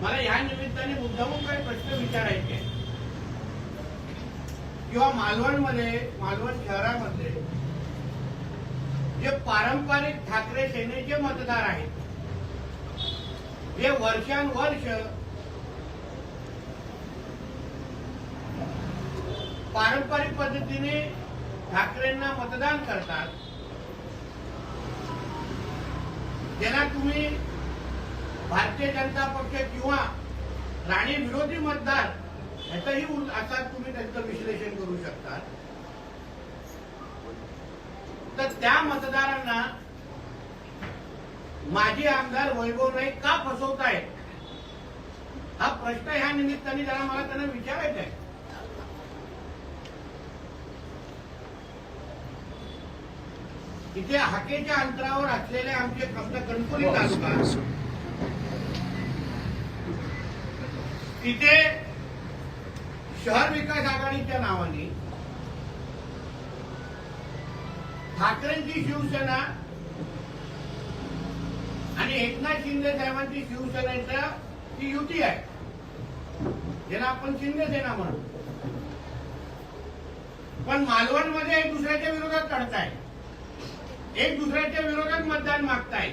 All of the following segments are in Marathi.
मला या निमित्ताने मुद्दामून काही प्रश्न विचारायचे किंवा मालवणमध्ये मालवण शहरामध्ये जे पारंपरिक ठाकरे सेनेचे मतदार आहेत जे वर्षानुवर्ष पारंपरिक पद्धतीने ठाकरेंना मतदान करतात ज्याला तुम्ही भारतीय जनता पक्ष किंवा राणे विरोधी मतदार याचाही आता तुम्ही त्यांचं विश्लेषण करू शकता तर त्या मतदारांना माजी आमदार वैभव नाईक का फसवतायत? हा प्रश्न ह्या निमित्ताने जरा मला त्यांना विचारायचा आहे इथे हाकेच्या अंतरावर असलेले आमचे आमचा कणकोली तालुका तिथे शहर विकास आघाडीच्या नावाने ठाकरेंची शिवसेना आणि एकनाथ शिंदे साहेबांची शिवसेनेच्या ती युती आहे. ज्याला आपण शिंदेसेना म्हणू. पण मालवणमध्ये एक दुसऱ्याच्या विरोधात करताय एक दुसऱ्याच्या विरोधात मतदान मागताय.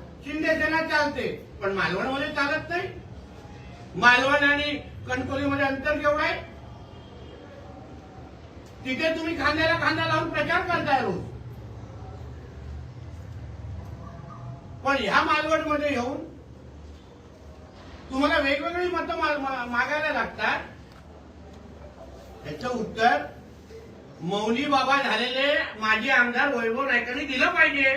शिंदे सेना चालते पण मालवणमध्ये चालत नाही. मालवण आणि कणकोलीमध्ये अंतर केवढं आहे? तिथे तुम्ही खांद्याला खांदा लावून प्रचार करताय रोज. पण ह्या मालवणमध्ये येऊन तुम्हाला वेगवेगळी मतं मागायला लागतात. याचं उत्तर मौली बाबा झालेले माजी आमदार वैभव नायकांनी दिलं पाहिजे.